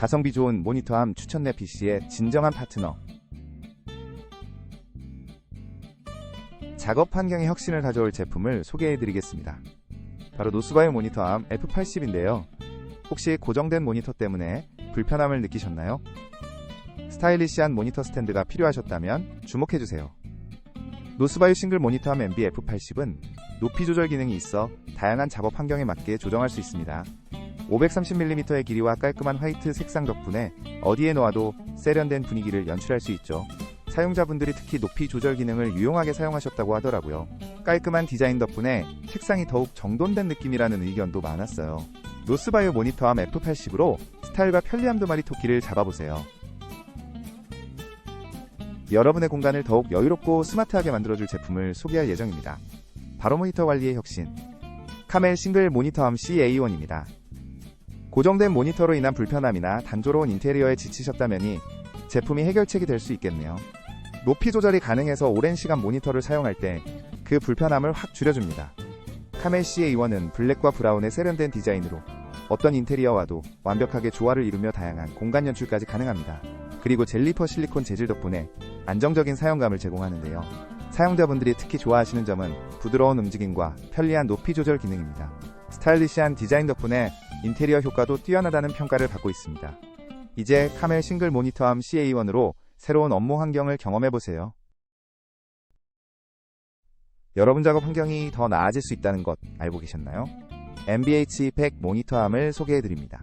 가성비 좋은 모니터함 추천 내 PC의 진정한 파트너. 작업 환경에 혁신을 가져올 제품을 소개해드리겠습니다. 바로 노스바이오 모니터함 F80인데요. 혹시 고정된 모니터 때문에 불편함을 느끼셨나요? 스타일리시한 모니터 스탠드가 필요하셨다면 주목해주세요. 노스바이오 싱글 모니터함 MB F80은 높이 조절 기능이 있어 다양한 작업 환경에 맞게 조정할 수 있습니다. 530mm의 길이와 깔끔한 화이트 색상 덕분에 어디에 놓아도 세련된 분위기를 연출할 수 있죠. 사용자분들이 특히 높이 조절 기능을 유용하게 사용하셨다고 하더라고요. 깔끔한 디자인 덕분에 책상이 더욱 정돈된 느낌이라는 의견도 많았어요. 노스바이오 모니터함 F80으로 스타일과 편리함 두 마리 토끼를 잡아보세요. 여러분의 공간을 더욱 여유롭고 스마트하게 만들어줄 제품을 소개할 예정입니다. 바로 모니터 관리의 혁신. 카멜 싱글 모니터함 CA1입니다. 고정된 모니터로 인한 불편함이나 단조로운 인테리어에 지치셨다면이 제품이 해결책이 될 수 있겠네요. 높이 조절이 가능해서 오랜 시간 모니터를 사용할 때 그 불편함을 확 줄여줍니다. 카멜 CA1은 블랙과 브라운의 세련된 디자인으로 어떤 인테리어와도 완벽하게 조화를 이루며 다양한 공간 연출까지 가능합니다. 그리고 젤리퍼 실리콘 재질 덕분에 안정적인 사용감을 제공하는데요. 사용자분들이 특히 좋아하시는 점은 부드러운 움직임과 편리한 높이 조절 기능입니다. 스타일리시한 디자인 덕분에 인테리어 효과도 뛰어나다는 평가를 받고 있습니다. 이제 카멜 싱글 모니터함 CA1으로 새로운 업무 환경을 경험해보세요. 여러분 작업 환경이 더 나아질 수 있다는 것 알고 계셨나요? MBH100 모니터함을 소개해드립니다.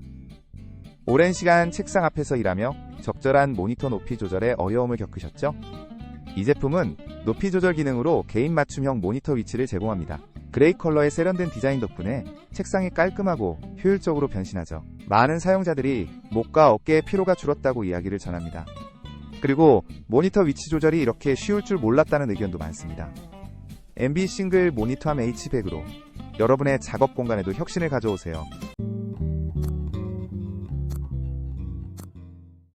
오랜 시간 책상 앞에서 일하며 적절한 모니터 높이 조절에 어려움을 겪으셨죠? 이 제품은 높이 조절 기능으로 개인 맞춤형 모니터 위치를 제공합니다. 그레이 컬러의 세련된 디자인 덕분에 책상이 깔끔하고 효율적으로 변신하죠. 많은 사용자들이 목과 어깨의 피로가 줄었다고 이야기를 전합니다. 그리고 모니터 위치 조절이 이렇게 쉬울 줄 몰랐다는 의견도 많습니다. MB 싱글 모니터함 H100으로 여러분의 작업 공간에도 혁신을 가져오세요.